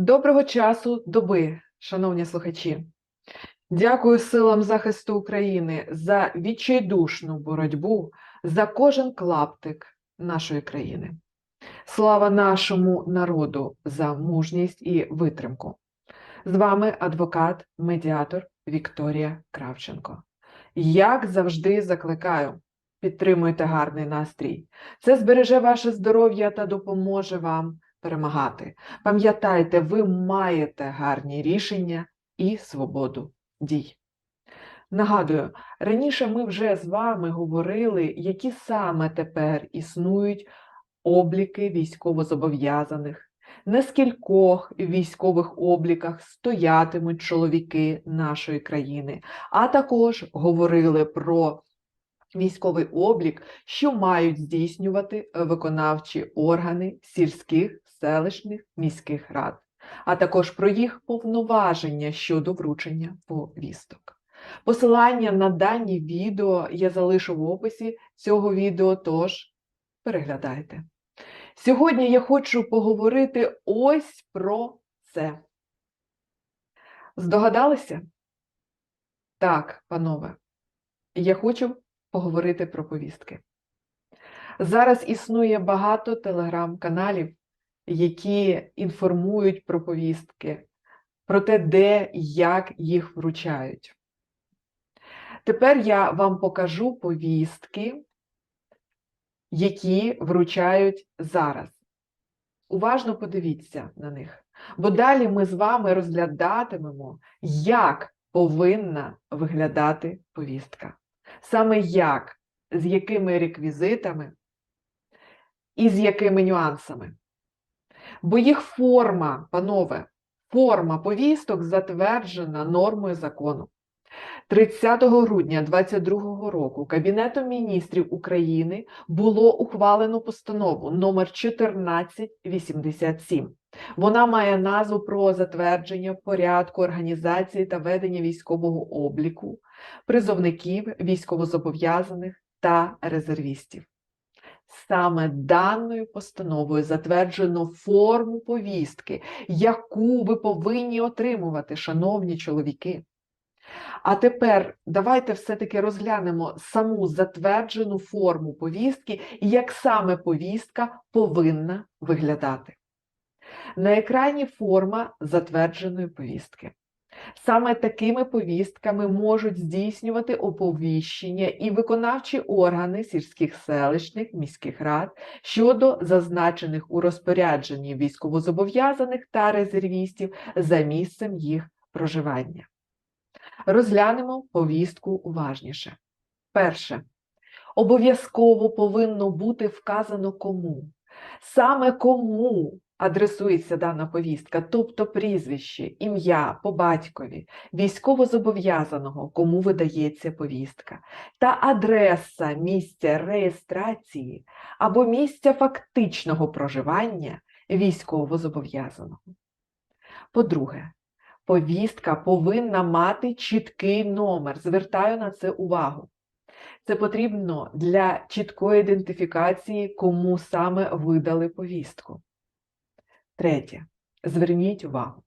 Доброго часу доби, шановні слухачі. Дякую силам захисту України за відчайдушну боротьбу за кожен клаптик нашої країни. Слава нашому народу за мужність і витримку. З вами адвокат, медіатор Вікторія Кравченко. Як завжди закликаю, підтримуйте гарний настрій. Це збереже ваше здоров'я та допоможе вам перемагати. Пам'ятайте, ви маєте гарні рішення і свободу дій. Нагадую, раніше ми вже з вами говорили, які саме тепер існують обліки військовозобов'язаних, на скількох військових обліках стоятимуть чоловіки нашої країни, а також говорили про військовий облік, що мають здійснювати виконавчі органи сільських, селищних, міських рад, а також про їх повноваження щодо вручення повісток. Посилання на дані відео я залишу в описі цього відео, тож переглядайте. Сьогодні я хочу поговорити ось про це. Здогадалися? Так, панове, я хочу поговорити про повістки. Зараз існує багато телеграм-каналів, які інформують про повістки, про те, де і як їх вручають. Тепер я вам покажу повістки, які вручають зараз. Уважно подивіться на них, бо далі ми з вами розглядатимемо, як повинна виглядати повістка. Саме як, з якими реквізитами і з якими нюансами. Бо їх форма, панове, форма повісток затверджена нормою закону. 30 грудня 2022 року Кабінетом міністрів України було ухвалено постанову номер 1487. Вона має назву про затвердження порядку організації та ведення військового обліку, призовників, військовозобов'язаних та резервістів. Саме даною постановою затверджено форму повістки, яку ви повинні отримувати, шановні чоловіки. А тепер давайте все-таки розглянемо саму затверджену форму повістки і як саме повістка повинна виглядати. На екрані форма затвердженої повістки. Саме такими повістками можуть здійснювати оповіщення і виконавчі органи сільських селищних міських рад щодо зазначених у розпорядженні військовозобов'язаних та резервістів за місцем їх проживання. Розглянемо повістку уважніше. Перше. Обов'язково повинно бути вказано кому. Саме кому адресується дана повістка, тобто прізвище, ім'я по батькові, військовозобов'язаного, кому видається повістка, та адреса місця реєстрації або місця фактичного проживання військовозобов'язаного. По-друге, повістка повинна мати чіткий номер. Звертаю на це увагу. Це потрібно для чіткої ідентифікації, кому саме видали повістку. Третє. Зверніть увагу.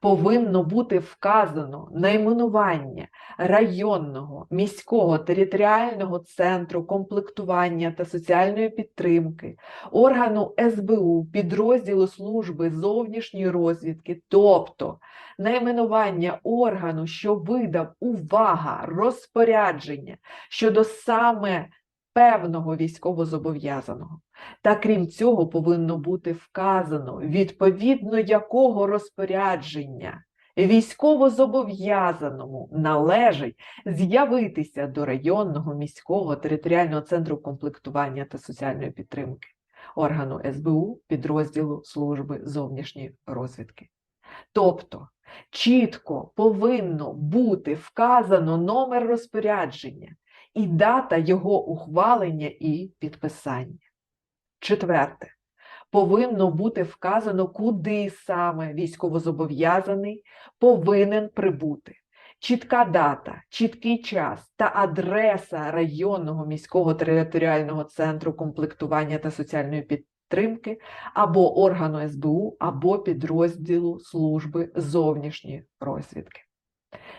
Повинно бути вказано найменування районного міського територіального центру комплектування та соціальної підтримки, органу СБУ, підрозділу служби зовнішньої розвідки, тобто найменування органу, що видав увага, розпорядження щодо саме певного військовозобов'язаного. Та крім цього, повинно бути вказано, відповідно якого розпорядження військовозобов'язаному належить з'явитися до районного міського територіального центру комплектування та соціальної підтримки, органу СБУ, підрозділу служби зовнішньої розвідки. Тобто чітко повинно бути вказано номер розпорядження і дата його ухвалення і підписання. Четверте, повинно бути вказано, куди саме військовозобов'язаний повинен прибути. Чітка дата, чіткий час та адреса районного міського територіального центру комплектування та соціальної підтримки або органу СБУ, або підрозділу служби зовнішньої розвідки.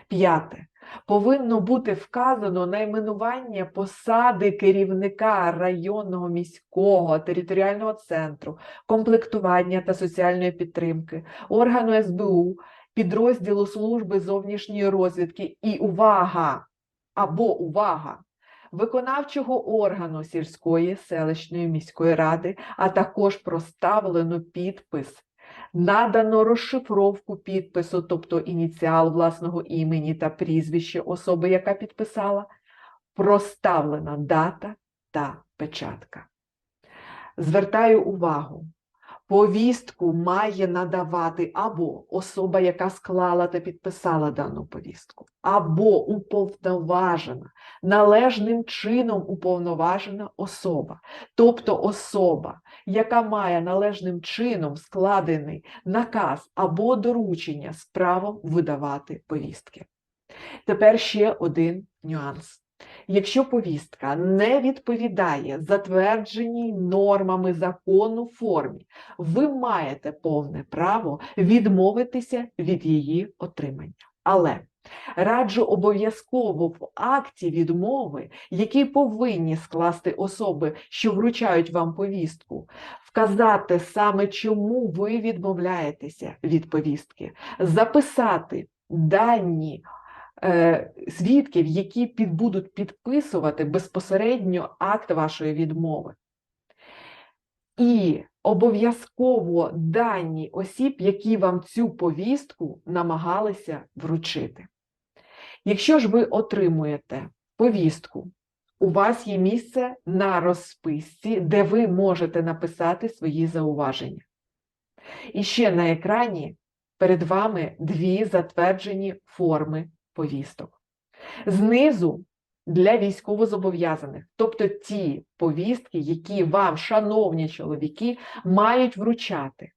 П'яте. Повинно бути вказано найменування посади керівника районного міського територіального центру, комплектування та соціальної підтримки, органу СБУ, підрозділу служби зовнішньої розвідки і увага або увага виконавчого органу сільської, селищної міської ради, а також проставлено підпис. Надано розшифровку підпису, тобто ініціал власного імені та прізвище особи, яка підписала, проставлена дата та печатка. Звертаю увагу, повістку має надавати або особа, яка склала та підписала дану повістку, або уповноважена, належним чином уповноважена особа, тобто особа, яка має належним чином складений наказ або доручення з правом видавати повістки. Тепер ще один нюанс. Якщо повістка не відповідає затвердженій нормами закону формі, ви маєте повне право відмовитися від її отримання. Але раджу обов'язково в акті відмови, який повинні скласти особи, що вручають вам повістку, вказати саме, чому ви відмовляєтеся від повістки, записати дані свідків, які під, будуть підписувати безпосередньо акт вашої відмови. І обов'язково дані осіб, які вам цю повістку намагалися вручити. Якщо ж ви отримуєте повістку, у вас є місце на розписці, де ви можете написати свої зауваження. І ще на екрані перед вами дві затверджені форми повісток. Знизу для військовозобов'язаних, тобто ті повістки, які вам, шановні чоловіки, мають вручати.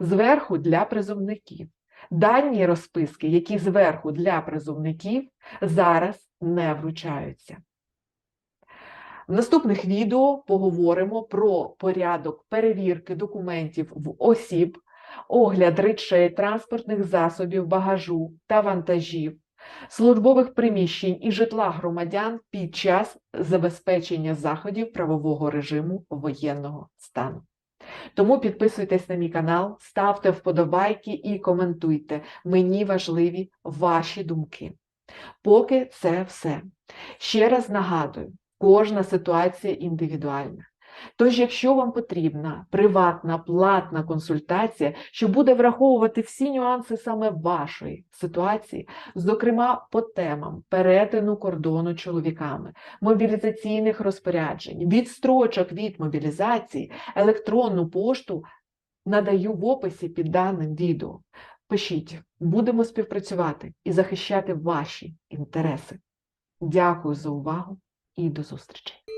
Зверху для призовників. Дані розписки, які зверху для призовників, зараз не вручаються. В наступних відео поговоримо про порядок перевірки документів в осіб, огляд речей, транспортних засобів, багажу та вантажів, службових приміщень і житла громадян під час забезпечення заходів правового режиму воєнного стану. Тому підписуйтесь на мій канал, ставте вподобайки і коментуйте. Мені важливі ваші думки. Поки це все. Ще раз нагадую, кожна ситуація індивідуальна. Тож, якщо вам потрібна приватна платна консультація, що буде враховувати всі нюанси саме вашої ситуації, зокрема по темам перетину кордону чоловіками, мобілізаційних розпоряджень, відстрочок від мобілізації, електронну пошту, надаю в описі під даним відео. Пишіть, будемо співпрацювати і захищати ваші інтереси. Дякую за увагу і до зустрічі!